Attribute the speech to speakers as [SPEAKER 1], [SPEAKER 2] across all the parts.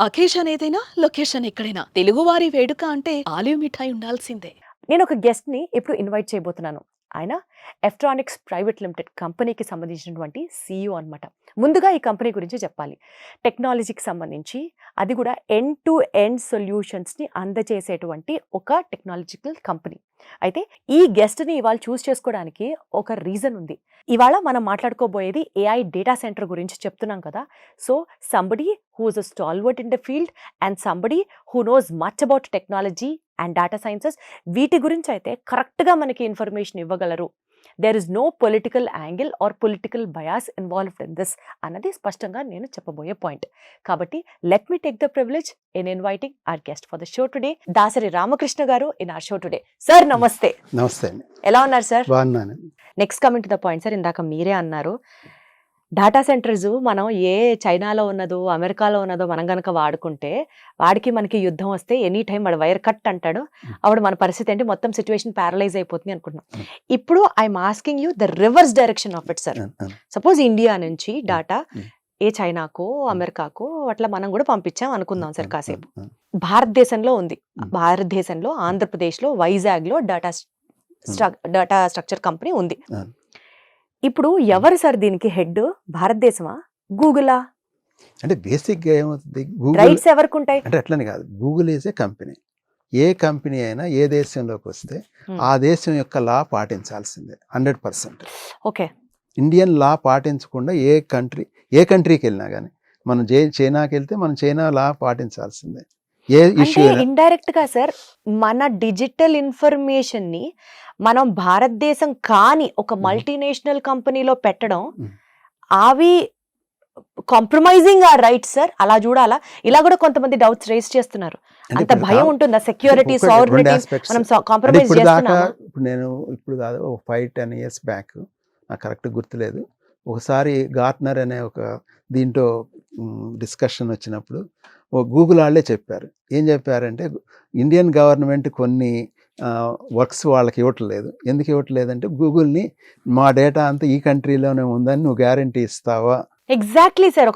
[SPEAKER 1] Occasion ఏదైనా location ఎక్కడైనా. తెలుగువారి వేడుక అంటే ఆలివ్ మిఠాయి ఉండాల్సిందే.
[SPEAKER 2] నేను ఒక గెస్ట్ని ఇప్పుడు ఇన్వైట్ చేయబోతున్నాను. ఆయన ఎఫ్ట్రానిక్స్ ప్రైవేట్ లిమిటెడ్ కంపెనీకి సంబంధించినటువంటి సీఈఓ అన్నమాట. ముందుగా ఈ కంపెనీ గురించి చెప్పాలి. టెక్నాలజీకి సంబంధించి అది కూడా ఎండ్ టు ఎండ్ సొల్యూషన్స్ని అందజేసేటువంటి ఒక టెక్నాలజికల్ కంపెనీ. అయితే ఈ గెస్ట్ని ఇవాళ చూస్ చేసుకోవడానికి ఒక రీజన్ ఉంది. ఇవాళ మనం మాట్లాడుకోబోయేది ఏఐ డేటా సెంటర్ గురించి చెప్తున్నాం కదా. So somebody who is a stalwart in the field and somebody who knows much about technology and data sciences వీటి గురించి అయితే కరెక్ట్గా మనకి ఇన్ఫర్మేషన్ ఇవ్వగలరు. There is no political angle or political bias involved in this అన్నది స్పష్టంగా నేను చెప్పబోయే పాయింట్ కాబట్టి let me take the privilege in inviting our guest for the show today Dasari Ramakrishna garu in our show today sir నమస్తే.
[SPEAKER 3] నమస్తే. అండి
[SPEAKER 2] ఎలా ఉన్నారు సార్
[SPEAKER 3] బాగున్నాను.
[SPEAKER 2] Next coming to the point sir ఇందాక మీరే అన్నారు. డాటా సెంటర్స్ మనం ఏ చైనాలో ఉన్నదో అమెరికాలో ఉన్నదో మనం గనక వాడుకుంటే వాడికి మనకి యుద్ధం వస్తే ఎనీ టైం వాడు వైర్ కట్ అంటాడు. అప్పుడు మన పరిస్థితి ఏంటి? మొత్తం సిచ్యువేషన్ ప్యారలైజ్ అయిపోతుంది అనుకుంటున్నాం. ఇప్పుడు I'm asking you the reverse direction of it sir. Suppose India నుంచి డాటా. ఏ చైనాకో అమెరికాకో అట్లా మనం కూడా పంపించాం అనుకుందాం సార్ కాసేపు. భారతదేశంలో ఉంది. భారతదేశంలో ఆంధ్రప్రదేశ్లో వైజాగ్లో డాటా డాటా స్ట్రక్చర్ కంపెనీ ఉంది. ఇప్పుడు ఎవరు సార్ దీనికి హెడ్? భారతదేశమా? గూగులా?
[SPEAKER 3] అంటే బేసిక్గా ఏమవుతుంది? గూగుల్
[SPEAKER 2] రైట్స్ ఎవరికి ఉంటాయి
[SPEAKER 3] అంటే అట్లని కాదు. గూగుల్ ఈజ్ ఏ కంపెనీ ఏ కంపెనీ అయినా ఏ దేశంలోకి వస్తే
[SPEAKER 2] Hmm.
[SPEAKER 3] ఆ దేశం యొక్క law పాటించాల్సిందే. Hundred percent.
[SPEAKER 2] Okay.
[SPEAKER 3] Indian law పాటించకుండా ఏ కంట్రీ ఏ కంట్రీకి వెళ్ళినా కానీ మనం జే చైనాకి వెళ్తే మనం చైనా లా పాటించాల్సిందే. ఏ ఇష్యూ
[SPEAKER 2] ఇండైరెక్ట్గా సార్ మన డిజిటల్ ఇన్ఫర్మేషన్ని మనం భారతదేశం కాని ఒక. మల్టీనేషనల్ కంపెనీలో పెట్టడం. అవి కాంప్రమైజింగ్ ఆ రైట్ సార్ అలా చూడాలా? ఇలా కూడా కొంతమంది డౌట్స్ రేస్ చేస్తున్నారు. అంత భయం ఉంటుందా? సెక్యూరిటీ సావరిటీ మనం
[SPEAKER 3] అంటే
[SPEAKER 2] కాంప్రమైజ్ చేస్తున్నామా?
[SPEAKER 3] ఇప్పుడు నేను ఇప్పుడు కాదు ఒక ఫైవ్ టెన్ ఇయర్స్ బ్యాక్ నాకు కరెక్ట్ గుర్తులేదు. ఒకసారి గార్ట్నర్ అనే ఒక దీంట్లో డిస్కషన్ వచ్చినప్పుడు ఓ గూగుల్ వాళ్ళే చెప్పారు. ఏం చెప్పారంటే ఇండియన్ గవర్నమెంట్ కొన్ని వర్క్స్ వాళ్ళకి ఇవ్వట్లేదు. ఎందుకు ఇవ్వట్లేదంటే గూగుల్ని మా డేటా అంతా ఈ కంట్రీలోనే ఉందని నువ్వు గ్యారంటీ ఇస్తావా?
[SPEAKER 2] ఎగ్జాక్ట్లీ సార్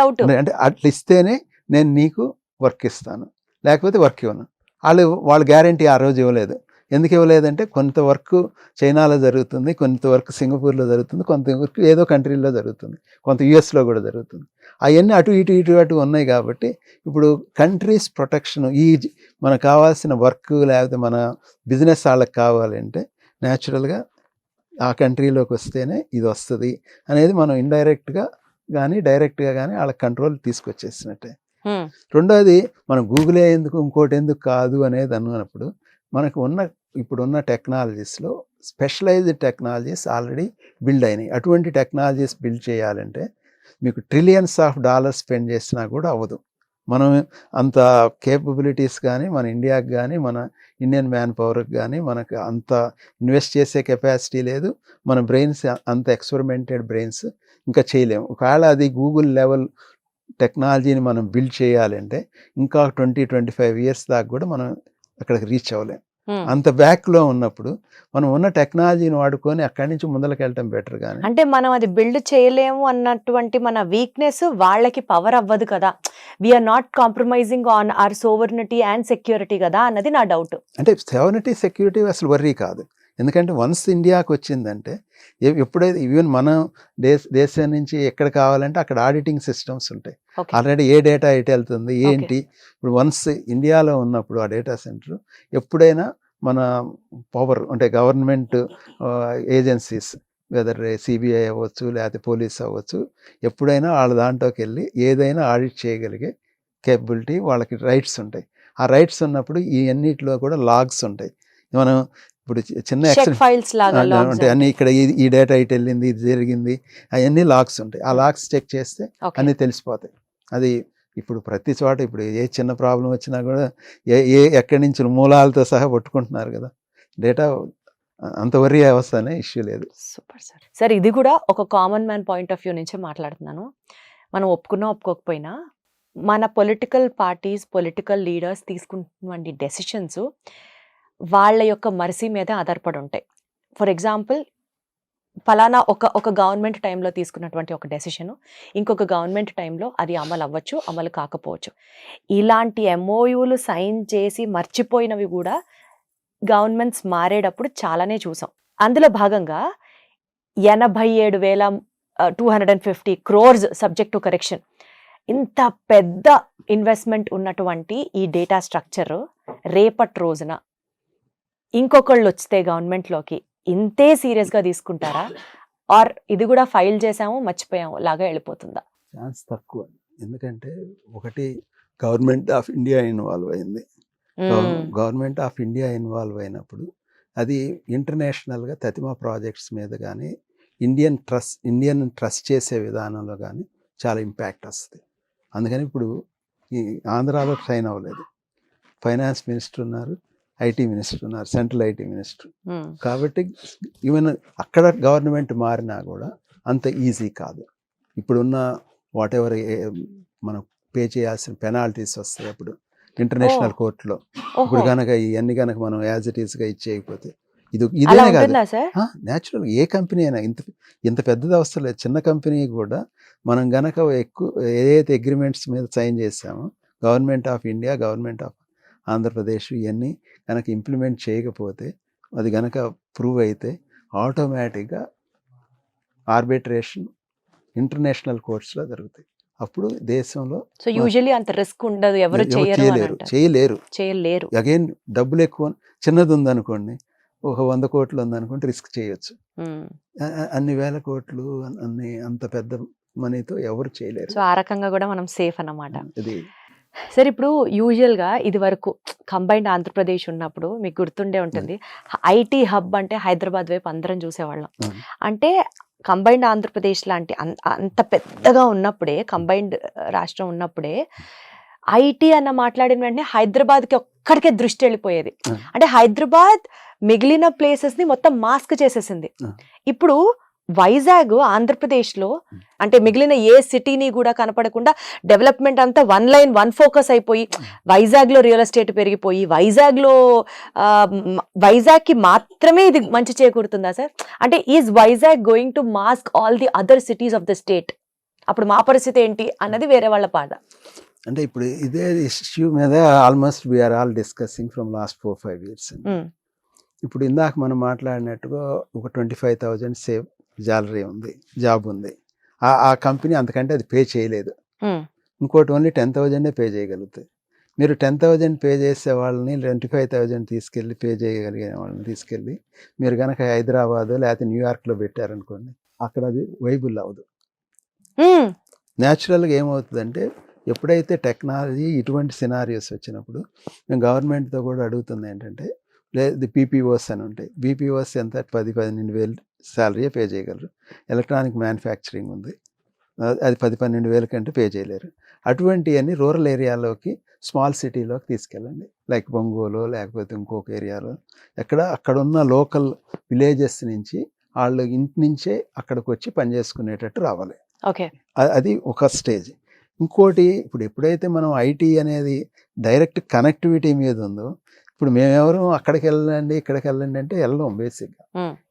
[SPEAKER 2] డౌట్
[SPEAKER 3] అంటే అట్లా ఇస్తేనే నేను నీకు వర్క్ ఇస్తాను. లేకపోతే వర్క్ ఇవ్వను. వాళ్ళు వాళ్ళు గ్యారంటీ ఆ రోజు ఇవ్వలేదు. ఎందుకు ఇవ్వలేదంటే కొంత వర్క్ చైనాలో జరుగుతుంది కొంత వర్క్ సింగపూర్లో జరుగుతుంది కొంత వర్క్ ఏదో కంట్రీలో జరుగుతుంది కొంత యుఎస్లో కూడా జరుగుతుంది. అవన్నీ అటు ఇటు ఇటు అటు ఉన్నాయి కాబట్టి ఇప్పుడు కంట్రీస్ ప్రొటెక్షన్ ఈ మనకు కావాల్సిన వర్క్ లేకపోతే మన బిజినెస్ వాళ్ళకి కావాలంటే న్యాచురల్గా ఆ కంట్రీలోకి వస్తేనే ఇది వస్తుంది అనేది మనం ఇండైరెక్ట్గా కానీ డైరెక్ట్గా కానీ వాళ్ళ కంట్రోల్ తీసుకొచ్చేసినట్టే. రెండోది మనం గూగులే ఎందుకు ఇంకోటి ఎందుకు కాదు అనేది అనుకున్నప్పుడు మనకు ఉన్న ఇప్పుడున్న టెక్నాలజీస్లో స్పెషలైజ్డ్ టెక్నాలజీస్ ఆల్రెడీ బిల్డ్ అయినాయి. అటువంటి టెక్నాలజీస్ బిల్డ్ చేయాలంటే మీకు ట్రిలియన్స్ ఆఫ్ డాలర్స్ స్పెండ్ చేసినా కూడా అవ్వదు. మనం అంత కేపబిలిటీస్ కానీ మన ఇండియాకి కానీ మన ఇండియన్ మ్యాన్ పవర్కి కానీ మనకు అంత ఇన్వెస్ట్ చేసే కెపాసిటీ లేదు. మన బ్రెయిన్స్ అంత ఎక్స్పెరిమెంటెడ్ బ్రెయిన్స్ ఇంకా చేయలేము. ఒకవేళ అది గూగుల్ లెవెల్ టెక్నాలజీని మనం బిల్డ్ చేయాలంటే ఇంకా ట్వంటీ ట్వంటీ ఫైవ్ ఇయర్స్ దాకా కూడా మనం అక్కడికి రీచ్ అవ్వలేం. అంత బ్యాక్లో ఉన్నప్పుడు మనం ఉన్న టెక్నాలజీని వాడుకొని అక్కడి నుంచి ముందరికి వెళ్ళటం బెటర్ కానీ
[SPEAKER 2] అంటే మనం అది బిల్డ్ చేయలేము అన్నటువంటి మన వీక్నెస్ వాళ్ళకి పవర్ అవ్వదు కదా. We're not compromising on our sovereignty and security కదా అన్నది నా డౌట్
[SPEAKER 3] అంటే సెవెనిటీ సెక్యూరిటీ అసలు వర్రీ కాదు. ఎందుకంటే వన్స్ ఇండియాకి వచ్చిందంటే ఎప్పుడైతే ఈవెన్ మనం దేశ దేశం నుంచి ఎక్కడ కావాలంటే అక్కడ ఆడిటింగ్ సిస్టమ్స్ ఉంటాయి. ఆల్రెడీ ఏ డేటా ఎటు వెళ్తుంది ఏంటి? ఇప్పుడు వన్స్ ఇండియాలో ఉన్నప్పుడు ఆ డేటా సెంటర్ ఎప్పుడైనా మన పవర్ అంటే గవర్నమెంట్ ఏజెన్సీస్ వెదర్ సిబిఐ అవ్వచ్చు లేకపోతే పోలీస్ అవ్వచ్చు ఎప్పుడైనా వాళ్ళ దాంట్లోకి వెళ్ళి ఏదైనా ఆడిట్ చేయగలిగే కేపబిలిటీ వాళ్ళకి రైట్స్ ఉంటాయి. ఆ రైట్స్ ఉన్నప్పుడు ఈ అన్నిటిలో కూడా లాగ్స్ ఉంటాయి. మనం ఇప్పుడు చిన్న యాక్సిడెంట్
[SPEAKER 2] ఫైల్స్
[SPEAKER 3] అంటే అన్ని ఇక్కడ ఈ- డేటా ఇటు వెళ్ళింది ఇది జరిగింది అవన్నీ లాగ్స్ ఉంటాయి. ఆ లాగ్స్ చెక్ చేస్తే. అన్నీ తెలిసిపోతాయి. అది ఇప్పుడు ప్రతి చోట ఇప్పుడు ఏ చిన్న ప్రాబ్లం వచ్చినా కూడా ఏ ఏ ఎక్కడి నుంచి మూలాలతో సహా పట్టుకుంటున్నారు కదా. డేటా అంత వరీ అవస్థనే ఇష్యూ లేదు.
[SPEAKER 2] Super sir. సార్ ఇది కూడా ఒక common man point of view నుంచే మాట్లాడుతున్నాను. మనం ఒప్పుకున్నా ఒప్పుకోకపోయినా మన పొలిటికల్ పార్టీస్ పొలిటికల్ లీడర్స్ తీసుకుంటున్నటువంటి డెసిషన్స్ వాళ్ళ యొక్క మర్సీ మీద ఆధారపడి ఉంటాయి. ఫర్ ఎగ్జాంపుల్ ఫలానా ఒక ఒక గవర్నమెంట్ టైంలో తీసుకున్నటువంటి ఒక డెసిషన్. ఇంకొక గవర్నమెంట్ టైంలో అది అమలు అవ్వచ్చు అమలు కాకపోవచ్చు. ఇలాంటి ఎంఓయూలు సైన్ చేసి మర్చిపోయినవి కూడా గవర్నమెంట్స్ మారేటప్పుడు చాలానే చూసాం. అందులో భాగంగా ఎనభై ఏడు వేల two hundred and fifty crores subject to correction. ఇంత పెద్ద ఇన్వెస్ట్మెంట్ ఉన్నటువంటి ఈ డేటా స్ట్రక్చర్ రేపటి రోజున. ఇంకొకళ్ళు వస్తే గవర్నమెంట్లోకి ఇంతే సీరియస్గా తీసుకుంటారా? ఆర్ ఇది కూడా ఫైల్ చేసాము మర్చిపోయాము లాగా వెళ్ళిపోతుందా?
[SPEAKER 3] ఛాన్స్ తక్కువ. ఎందుకంటే ఒకటి గవర్నమెంట్ ఆఫ్ ఇండియా ఇన్వాల్వ్ అయింది. గవర్నమెంట్ ఆఫ్ ఇండియా ఇన్వాల్వ్ అయినప్పుడు అది ఇంటర్నేషనల్గా తతిమా ప్రాజెక్ట్స్ మీద కానీ ఇండియన్ ట్రస్ట్ ఇండియన్ ట్రస్ట్ చేసే విధానంలో కానీ చాలా ఇంపాక్ట్ వస్తుంది. అందుకని ఇప్పుడు ఈ ఆంధ్రాలో ట్రైన్ అవ్వలేదు. ఫైనాన్స్ మినిస్టర్ ఉన్నారు ఐటీ మినిస్టర్ ఉన్నారు సెంట్రల్ ఐటీ మినిస్టర్.
[SPEAKER 2] మ్మ్.
[SPEAKER 3] కాబట్టి ఈవెన్ అక్కడ గవర్నమెంట్ మారినా కూడా అంత ఈజీ కాదు. ఇప్పుడున్న వాట్ ఎవర్ మనం పే చేయాల్సిన పెనాల్టీస్ వస్తాయి అప్పుడు. ఇంటర్నేషనల్ కోర్టులో ఇప్పుడు కనుక ఇవన్నీ కనుక మనం యాజ్ ఇట్ ఈస్గా ఇచ్చేయకపోతే ఇది ఇదేనే కాదు. న్యాచురల్ ఏ కంపెనీ అయినా ఇంత ఇంత పెద్దది అవసరం లేదు. చిన్న కంపెనీ కూడా మనం గనక ఎక్కువ ఏదైతే అగ్రిమెంట్స్ మీద సైన్ చేసామో government of India government of Andhra Pradesh ఇవన్నీ కనుక ఇంప్లిమెంట్ చేయకపోతే అది గనక ప్రూవ్ అయితే ఆటోమేటిక్గా ఆర్బిట్రేషన్ ఇంటర్నేషనల్ కోర్ట్స్లో జరుగుతాయి. అప్పుడు దేశంలో
[SPEAKER 2] సో యూజువల్లీ అంత రిస్క్ ఉండదు. ఎవరు
[SPEAKER 3] చేయలేరు. చేయలేరు.
[SPEAKER 2] చేయలేరు.
[SPEAKER 3] అగైన్ డబ్బులు ఎక్కువ చిన్నది ఉందనుకోండి ఒక వంద కోట్లు ఉందనుకోండి రిస్క్ చేయొచ్చు. అన్ని వేల కోట్లు అన్- అన్ని అంత పెద్ద మనీతో ఎవరు చేయలేరు.
[SPEAKER 2] సో ఆ రకంగా కూడా మనం సేఫ్ అన్నమాట.
[SPEAKER 3] ఇది
[SPEAKER 2] సార్ ఇప్పుడు యూజువల్గా ఇది వరకు కంబైన్డ్ ఆంధ్రప్రదేశ్ ఉన్నప్పుడు మీకు గుర్తుండే ఉంటుంది ఐటీ హబ్ అంటే హైదరాబాద్ వైపు అందరం చూసేవాళ్ళం. అంటే కంబైన్డ్ ఆంధ్రప్రదేశ్ లాంటి అంత పెద్దగా ఉన్నప్పుడే కంబైన్డ్ రాష్ట్రం ఉన్నప్పుడే ఐటీ అన్న మాట్లాడిన వెంటనే హైదరాబాద్కి ఒక్కడికే దృష్టి వెళ్ళిపోయేది. అంటే హైదరాబాద్ మిగిలిన ప్లేసెస్ని మొత్తం మాస్క్ చేసేసింది. ఇప్పుడు వైజాగ్ ఆంధ్రప్రదేశ్లో అంటే మిగిలిన ఏ సిటీని కూడా కనపడకుండా డెవలప్మెంట్ అంతా వన్ లైన్ వన్ ఫోకస్ అయిపోయి వైజాగ్లో రియల్ ఎస్టేట్ పెరిగిపోయి వైజాగ్లో వైజాగ్కి మాత్రమే ఇది మంచి చేకూరుతుందా సార్? అంటే is Vizag going to mask all the other cities of the state? అప్పుడు మా పరిస్థితి ఏంటి అన్నది వేరే వాళ్ళ పాట.
[SPEAKER 3] అంటే ఇప్పుడు ఇదే ఇష్యూ మీద almost we're all discussing from last four five years ఇప్పుడు ఇందాక మనం మాట్లాడినట్టుగా ఒక twenty five thousand salary ఉంది జాబ్ ఉంది. ఆ ఆ కంపెనీ అంతకంటే అది పే చేయలేదు. ఇంకోటి ఓన్లీ టెన్ థౌజండే పే చేయగలుగుతాయి మీరు టెన్ థౌజండ్ పే చేసే వాళ్ళని ట్వంటీ ఫైవ్ థౌజండ్ తీసుకెళ్ళి పే చేయగలిగే వాళ్ళని తీసుకెళ్ళి మీరు కనుక హైదరాబాద్ లేకపోతే న్యూయార్క్లో పెట్టారనుకోండి అక్కడ అది వైబుల్ అవ్వదు. న్యాచురల్గా ఏమవుతుందంటే ఎప్పుడైతే టెక్నాలజీ ఇటువంటి సినారియోస్ వచ్చినప్పుడు మేము గవర్నమెంట్తో కూడా అడుగుతుంది ఏంటంటే లేదు పీపీఓస్ అని ఉంటాయి. బీపీఓస్ ఎంత? పది పన్నెండు వేలు శాలరీ పే చేయగలరు. ఎలక్ట్రానిక్ మ్యానుఫ్యాక్చరింగ్ ఉంది. అది పది పన్నెండు వేల కంటే పే చేయలేరు. అటువంటివన్నీ రూరల్ ఏరియాలోకి స్మాల్ సిటీలోకి తీసుకెళ్ళండి. లైక్ బొంగోలు లేకపోతే ఇంకొక ఏరియాలో. ఎక్కడ అక్కడ ఉన్న లోకల్ విలేజెస్ నుంచి వాళ్ళు ఇంటి నుంచే అక్కడికి వచ్చి పని చేసుకునేటట్టు రావాలి.
[SPEAKER 2] ఓకే.
[SPEAKER 3] అది ఒక స్టేజ్. ఇంకోటి ఇప్పుడు ఎప్పుడైతే మనం ఐటీ అనేది డైరెక్ట్ కనెక్టివిటీ మీద ఉందో ఇప్పుడు మేమెవరు అక్కడికి వెళ్ళండి ఇక్కడికి వెళ్ళండి అంటే వెళ్ళం బేసిక్గా.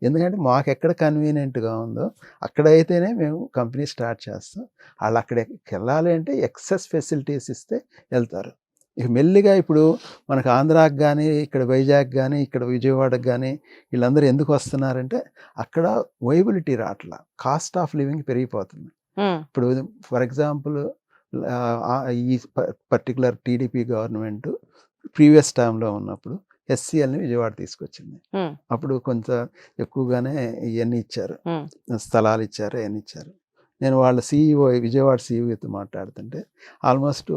[SPEAKER 3] ఎందుకంటే మాకు ఎక్కడ కన్వీనియంట్గా ఉందో అక్కడైతేనే మేము కంపెనీ స్టార్ట్ చేస్తాం. వాళ్ళు అక్కడికి వెళ్ళాలి అంటే ఎక్సెస్ ఫెసిలిటీస్ ఇస్తే వెళ్తారు. ఇక మెల్లిగా ఇప్పుడు మనకు ఆంధ్రాకి కానీ ఇక్కడ వైజాగ్ కానీ ఇక్కడ విజయవాడకి కానీ వీళ్ళందరూ ఎందుకు వస్తున్నారంటే అక్కడ వైబిలిటీ రావట్లా. కాస్ట్ ఆఫ్ లివింగ్ పెరిగిపోతుంది. ఇప్పుడు ఫర్ ఎగ్జాంపుల్ ఈ పర్టికులర్ టీడీపీ గవర్నమెంట్ ప్రీవియస్ టైంలో ఉన్నప్పుడు ఎస్సీఎల్ని విజయవాడ తీసుకొచ్చింది. అప్పుడు కొంత ఎక్కువగానే ఇవన్నీ ఇచ్చారు. స్థలాలు ఇచ్చారు అవన్నీ ఇచ్చారు. నేను వాళ్ళ సీఈఓ విజయవాడ సీఈఓతో మాట్లాడుతుంటే ఆల్మోస్ట్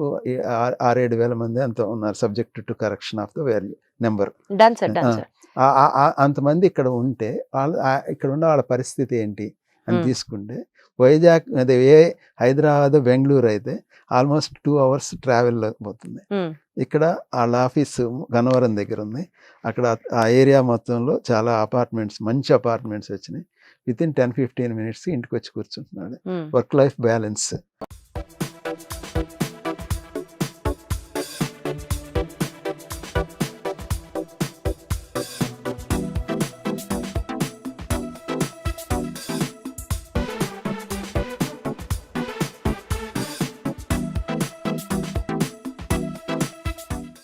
[SPEAKER 3] ఆరేడు వేల మంది అంత ఉన్నారు subject to correction of the value number. అంతమంది ఇక్కడ ఉంటే వాళ్ళ ఇక్కడ ఉన్న వాళ్ళ పరిస్థితి ఏంటి అని. తీసుకుంటే వైజాగ్ అదే ఏ హైదరాబాద్ బెంగళూరు అయితే ఆల్మోస్ట్ టూ అవర్స్ ట్రావెల్ పోతుంది. ఇక్కడ వాళ్ళ ఆఫీసు గన్నవరం దగ్గర ఉంది. అక్కడ ఆ ఏరియా మొత్తంలో చాలా అపార్ట్మెంట్స్ మంచి అపార్ట్మెంట్స్ వచ్చినాయి. Within ten fifteen minutes ఇంటికి వచ్చి కూర్చుంటున్నాడు. Work life balance.